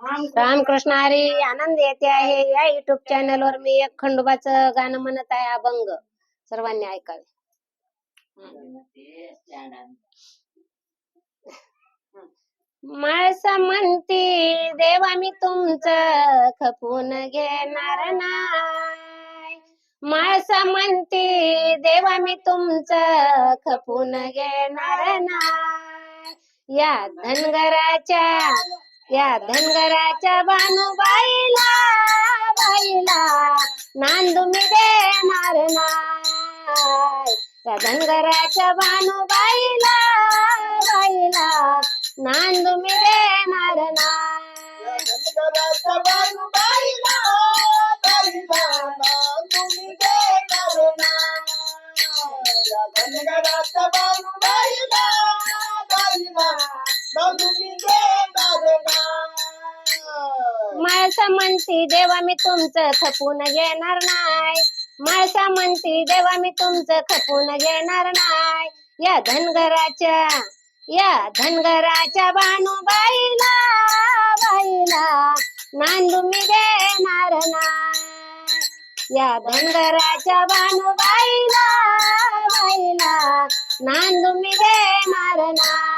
रामकृष्ण हरी आनंद येते आहे. या युट्यूब चॅनल वर मी एक खंडोबाचं गाणं म्हणत आहे अभंग. सर्वांनी ऐकावे. माळसा म्हणती देवा मी तुमचं खपून घेणार नाही. माळसा म्हणती देवा मी तुमचं खपून घेणार नाही. या धनगराच्या या धनगराच्या बानुबाईला बाईला नांदू मी देणार नाही. या धनगराच्या बानुबाईला माळसा म्हणती देवा मी तुमचं खपून घेणार नाही. माळसा म्हणती देवा मी तुमचं खपून घेणार नाही. या धनगराच्या या धनगराच्या बानुबाईला बाईला नांदू मी देणार नाही. या धनगराच्या बानुबाईला बाईला नांदू मी देणार नाही.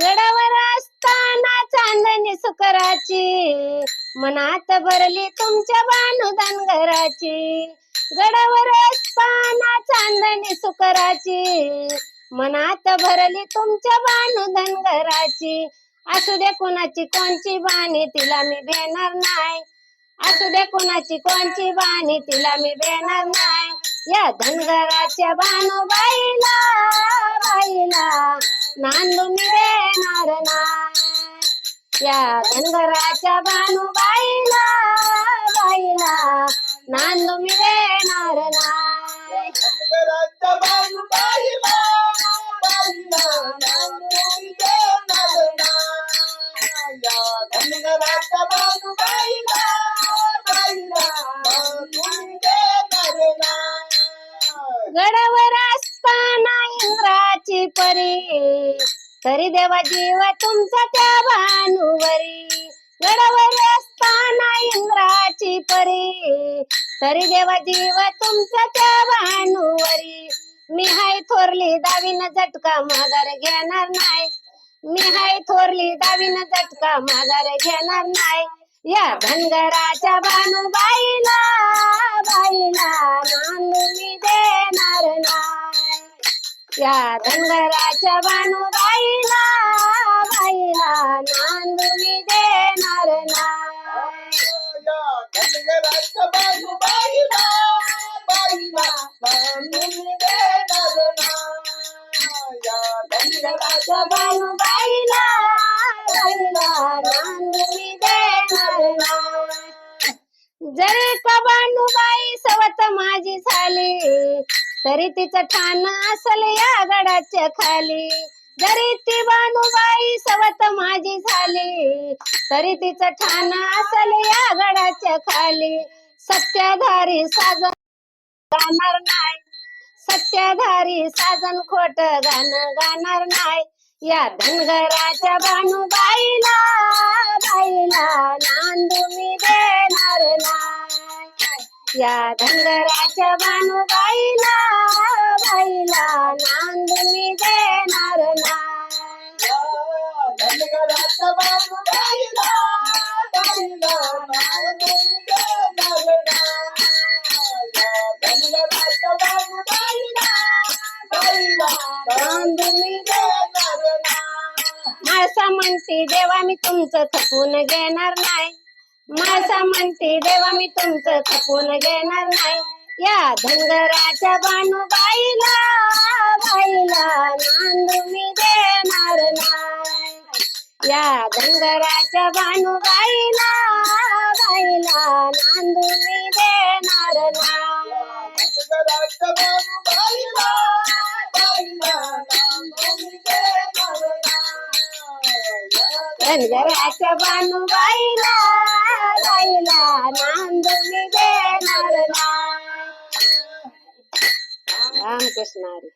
गडावर असताना चांदणी सुकराची मनात भरली तुमच्या बानुदान घराची. गडावर असताना चांदणी सुकराची मनात भरली तुमच्या बानुदान घराची. असू दे कोणाची कोणची बाणी तिला मी देणार नाही. असू दे कोणाची कोणची बाणी तिला मी देणार नाही. या धनगराच्या बानूबाईला बाईला नांदू मी देणार नाही. या धनगराच्या बानूबाईला बाईला गडावर असताना इंद्राची परी. तरी देवा जीव तुमचा त्या भानुवरी. गडावर असताना इंद्राची परी. तरी देवा जीव तुमचा त्या भानुवरी. मी हाय थोरली दावीन झटका माघार घेणार नाही. मी हाय थोरली दावीन झटका माघार घेणार नाही. या भंगराच्या बानुबाईला बाईला नांदू मी देणार नाही या धनगराच्या बानुबाईला बाईला नांदू मी देणार नाही या बाईला नांदून देणार नाही. बाईला जर का बानुबाई सवत माझी झाली तरी तिचं ठाण असल या गडाच्या खाली. जरी ती बानुबाई सवत माझी झाली तरी तिचं ठाण असल या गडाच्या खाली. सत्याधारी साजन गाणार नाही. सत्याधारी साजन खोट गाणं गाणार नाही. या धनगराच्या बानुबाईला बाईला नांदू मी देणार नाही. या धनगराच्या बानुबाईला बाईला नाही. म्हणती देवा मी तुमचं थकून घेणार नाही माळसा म्हणती देवा मी तुमचं थकून घेणार नाही या धनगराच्या बानुबाईला बाईला नांदू मी देणार नाही या धनगराच्या बानुबाईला बाईला नांदू मी धनगराच्या बानूबाईला गाईला नांदुनी देणार ना रामकृष्ण हरी